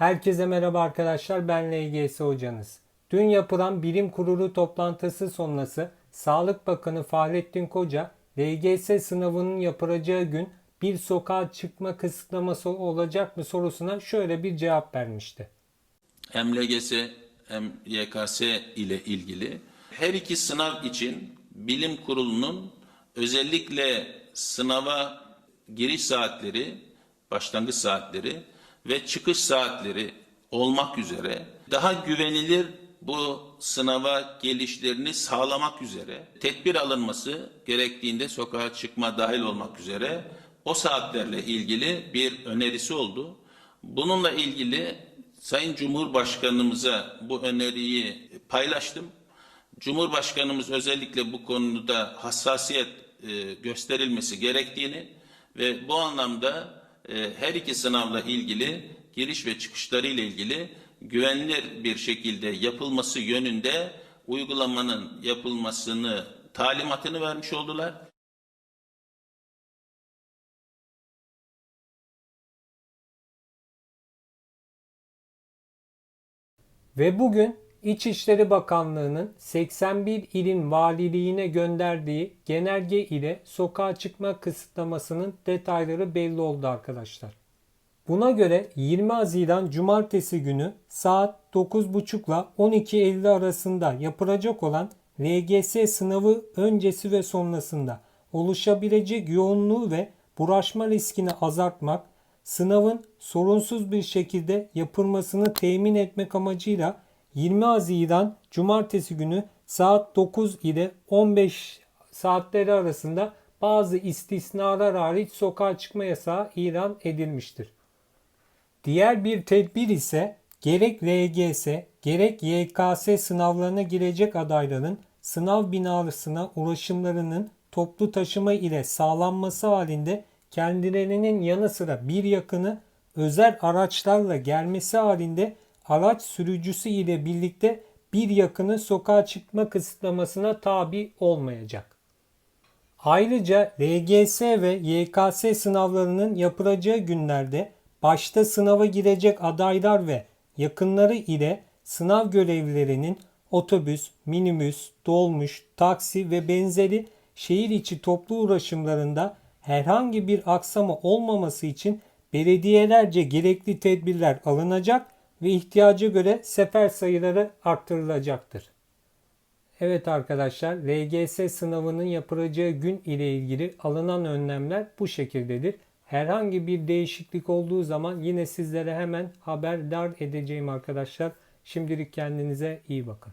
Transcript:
Herkese merhaba arkadaşlar ben LGS hocanız. Dün yapılan bilim kurulu toplantısı sonrası Sağlık Bakanı Fahrettin Koca LGS sınavının yapılacağı gün bir sokağa çıkma kısıtlaması olacak mı sorusuna şöyle bir cevap vermişti. hem LGS hem YKS ile ilgili her iki sınav için bilim kurulunun özellikle sınava giriş saatleri, başlangıç saatleri ve çıkış saatleri olmak üzere daha güvenilir bu sınava gelişlerini sağlamak üzere tedbir alınması gerektiğinde sokağa çıkma dahil olmak üzere o saatlerle ilgili bir önerisi oldu. Bununla ilgili Sayın Cumhurbaşkanımıza bu öneriyi paylaştım. Cumhurbaşkanımız özellikle bu konuda hassasiyet e, gösterilmesi gerektiğini ve bu anlamda e, her iki sınavla ilgili giriş ve çıkışları ile ilgili güvenilir bir şekilde yapılması yönünde uygulamanın yapılmasını talimatını vermiş oldular. Ve bugün İçişleri Bakanlığı'nın 81 ilin valiliğine gönderdiği genelge ile sokağa çıkma kısıtlamasının detayları belli oldu arkadaşlar. Buna göre 20 Haziran Cumartesi günü saat 9.30 ile 12.50 arasında yapılacak olan LGS sınavı öncesi ve sonrasında oluşabilecek yoğunluğu ve bulaşma riskini azaltmak, sınavın sorunsuz bir şekilde yapılmasını temin etmek amacıyla 20 Haziran Cumartesi günü saat 9 ile 15 saatleri arasında bazı istisnalar hariç sokağa çıkma yasağı ilan edilmiştir. Diğer bir tedbir ise gerek LGS gerek YKS sınavlarına girecek adayların sınav binasına ulaşımlarının toplu taşıma ile sağlanması halinde kendilerinin yanı sıra bir yakını özel araçlarla gelmesi halinde araç sürücüsü ile birlikte bir yakını sokağa çıkma kısıtlamasına tabi olmayacak. Ayrıca LGS ve YKS sınavlarının yapılacağı günlerde başta sınava girecek adaylar ve yakınları ile sınav görevlilerinin otobüs, minibüs, dolmuş, taksi ve benzeri şehir içi toplu ulaşımlarında herhangi bir aksama olmaması için belediyelerce gerekli tedbirler alınacak ve ihtiyaca göre sefer sayıları arttırılacaktır. Evet arkadaşlar LGS sınavının yapılacağı gün ile ilgili alınan önlemler bu şekildedir. Herhangi bir değişiklik olduğu zaman yine sizlere hemen haberdar edeceğim arkadaşlar. Şimdilik kendinize iyi bakın.